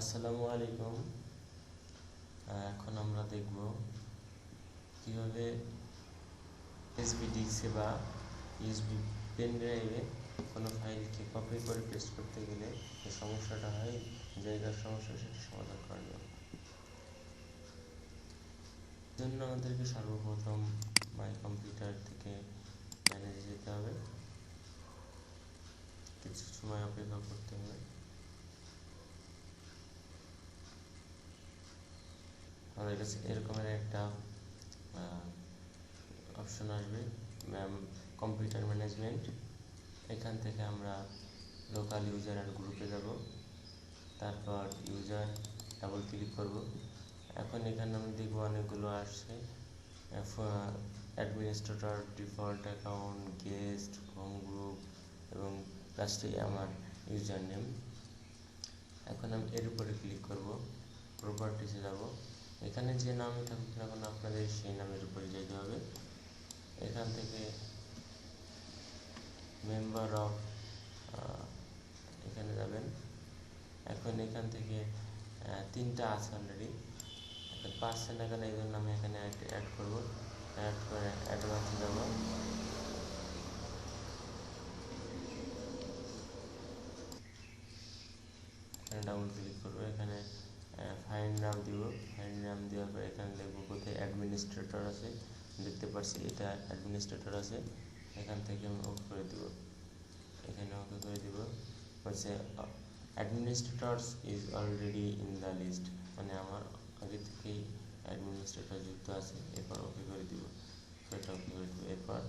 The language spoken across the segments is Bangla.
আসসালামু আলাইকুম। এখন আমরা দেখব কীভাবে এসবি ডিস্কে বা ইউএসবি পেন ড্রাইভে কোনো ফাইলকে কপি করে পেস্ট করতে গেলে যে সমস্যাটা হয় জায়গার সমস্যা সেটা সমাধান করা যাবে জন্য আমাদেরকে সর্বপ্রথম মাই কম্পিউটার থেকে ম্যানেজে যেতে হবে। কিছু সময় অপেক্ষা করতে হবে। আমাদের কাছে এরকমের একটা অপশন আসবে ম্যাম কম্পিউটার ম্যানেজমেন্ট এখান থেকে আমরা লোকাল ইউজার আর গ্রুপে যাব। তারপর ইউজার ডাবল ক্লিক করব। এখন এখানে আমি দেখব অনেকগুলো আসছে। Administrator default account guest home group এবং লাস্টে আমার ইউজার নেম এখন আমি এর উপরে ক্লিক করব। প্রপার্টিসে যাব। এখানে যে নামে থাকুক না আপনাদের সেই নামের উপরে যেতে হবে। এখান থেকে মেম্বার অফ এখানে যাবেন। এখন এখান থেকে তিনটা আছে অলরেডি এখন পাচ্ছেন না কেন এই জন্য আমি এখানে অ্যাড করব। অ্যাড করে অ্যাডভান্সে যাব। এখানে ডাবল ক্লিক করব। এখানে ফাইল নাম দিব, ফাইল নাম দেওয়ার পর এখানে দেখব কোথায় অ্যাডমিনিস্ট্রেটর আছে। দেখতে পাচ্ছি এটা অ্যাডমিনিস্ট্রেটর আছে। এখান থেকে আমি ওকে করে দিব। এখানে ওকে করে দিব। হচ্ছে administrators is already in the list মানে আমার আগে থেকেই অ্যাডমিনিস্ট্রেটর যুক্ত আছে, এরপর ওকে করে দিব। সেটা ওকে করে দিব। এরপর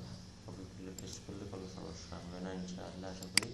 ওকে টেস্ট করলে কোনো সমস্যা হবে না, ইনশাআল্লাহ, আশা করি।